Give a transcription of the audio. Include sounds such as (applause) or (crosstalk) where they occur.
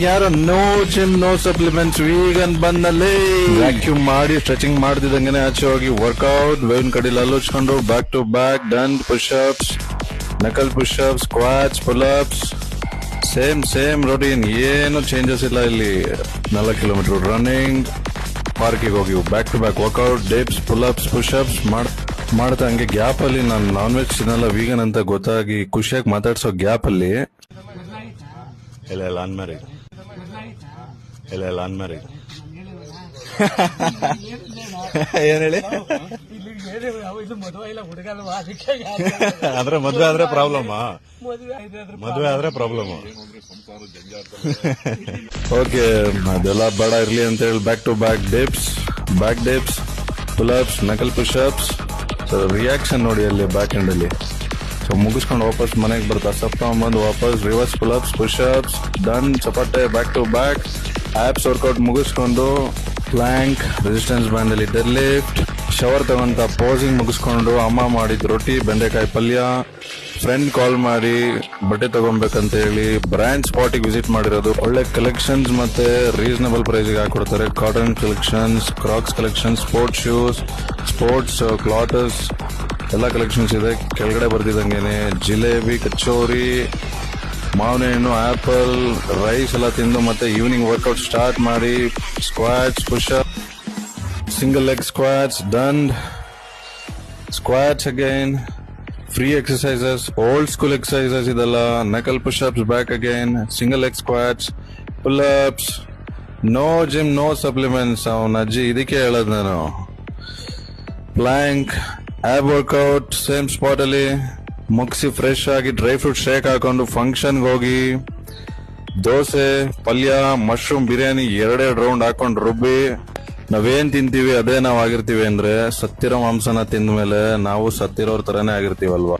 ಯಾರ no gym no supplements vegan ಬಂದಲ್ಲಿ vacuum ಮಾಡಿ ಸ್ಟ್ರೆಚಿಂಗ್ ಮಾಡ್ತಿದ್ದಂಗೆ ಆಚೆ ಹೋಗಿ ವರ್ಕೌಟ್ ಬೇವಿನ ಕಡೆಯಲ್ಲಿ ಅಲ್ಲೋಚ್ಕೊಂಡು back to back done pushups knuckle pushups pullups same same routine ಏನು ಚೇಂಜಸ್ ಇಲ್ಲ ಇಲ್ಲಿ. ನಾಲ್ಕು ಕಿಲೋಮೀಟರ್ ರನ್ನಿಂಗ್ ಪಾರ್ಕಿಗೆ ಹೋಗಿ back to back workout dips pullups ups ಮಾಡ್, ಮಾಡ್ತಾ ಹಂಗೆ ಗ್ಯಾಪ್ ಅಲ್ಲಿ ನಾನು ನಾನ್ ವೆಜ್ ತಿನ್ನಲ್ಲ ವೀಗನ್ ಅಂತ ಗೊತ್ತಾಗಿ ಖುಷಿಯಾಗಿ ಮಾತಾಡ್ಸೋ ಗ್ಯಾಪ್ ಅಲ್ಲಿ ಇಲ್ಲ ಇಲ್ಲ ಅನ್ಮ್ಯಾರಿಡ್ ಇಲ್ಲ ಇಲ್ಲ ಅನ್ಮ್ಯಾರಿಡ್ ಏನ್ ಹೇಳಿ? ಅಂದ್ರೆ ಮದ್ವೆ ಆದ್ರೆ ಪ್ರಾಬ್ಲಮ್ ಮದುವೆ ಆದ್ರೆ ಪ್ರಾಬ್ಲಮ್ ಓಕೆ (laughs) ಅದೆಲ್ಲ ಬೇಡ ಇರ್ಲಿ ಅಂತ ಹೇಳಿ back to back dips back dips pullups knuckle pushups ups reaction ನೋಡಿ ಅಲ್ಲಿ ಬ್ಯಾಕ್ ಹ್ಯಾಂಡ್ ಅಲ್ಲಿ. ಸೊ ಮುಗಿಸ್ಕೊಂಡು ವಾಪಸ್ ಮನೆಗೆ ಬರ್ತಾ. ಸಪ್ ಬಂದು ವಾಪಸ್ reverse pullups push ups done ಚಪಾಟೆ back to back ups workout ಮುಗಿಸ್ಕೊಂಡು ಪ್ಲ್ಯಾಂಕ್ ರೆಸಿಸ್ಟೆನ್ಸ್ ಬ್ಯಾಂಡಲ್ಲಿ ಡೆಡ್ ಲಿಫ್ಟ್ ಶವರ್ ತಗೊಂತ ಪೋಸಿಂಗ್ ಮುಗಿಸ್ಕೊಂಡು, ಅಮ್ಮ ಮಾಡಿದ ರೊಟ್ಟಿ, ಬೆಂಡೆಕಾಯಿ ಪಲ್ಯ. ಫ್ರೆಂಡ್ ಕಾಲ್ ಮಾಡಿ, ಬಟ್ಟೆ ತಗೊಬೇಕಂತ ಹೇಳಿ ಬ್ರ್ಯಾಂಡ್ ಸ್ಪಾಟಿಗೆ ವಿಸಿಟ್ ಮಾಡಿರೋದು. ಒಳ್ಳೆ ಕಲೆಕ್ಷನ್ಸ್ ಮತ್ತೆ reasonable price ಹಾಕೊಡ್ತಾರೆ. Cotton collections crocs collections sports shoes sports clothes ಎಲ್ಲ ಕಲೆಕ್ಷನ್ಸ್ ಇದೆ. ಕೆಳಗಡೆ ಬರ್ತಿದ್ದಂಗೆನೆ ಜಿಲೇಬಿ, ಕಚೋರಿ ಮಾವಿನ ಹಣ್ಣು ಆಪಲ್ ರೈಸ್ ಎಲ್ಲ ತಿಂದು ಮತ್ತೆ ಈವ್ನಿಂಗ್ ವರ್ಕೌಟ್ ಸ್ಟಾರ್ಟ್ ಮಾಡಿ squat pushup single leg squat done squat again free exercises old school exercises ಇದೆಲ್ಲ knuckle pushups back again single leg squat pullups no gym no supplements ಅವನ ಅಜ್ಜಿ ಇದಕ್ಕೆ ಹೇಳೋದು ನಾನು. Plank ab workout same spot ಅಲ್ಲಿ, ಮುಗಿಸಿ fresh ಆಗಿ dry fruit shake ಹಾಕೊಂಡು ಫಂಕ್ಷನ್ಗೆ ಹೋಗಿ, ದೋಸೆ, ಪಲ್ಯ ಮಶ್ರೂಮ್ ಬಿರಿಯಾನಿ ಎರಡೆರಡು ರೌಂಡ್ ಹಾಕೊಂಡು ರುಬ್ಬಿ, ನಾವೇನ್ ತಿಂತೀವಿ, ಅದೇ ನಾವು ಆಗಿರ್ತೀವಿ ಅಂದ್ರೆ ಸತ್ತಿರೋ ಮಾಂಸನ ತಿಂದ ಮೇಲೆ ನಾವು ಸತ್ತಿರೋರ್ ತರನೇ ಆಗಿರ್ತೀವಲ್ವಾ?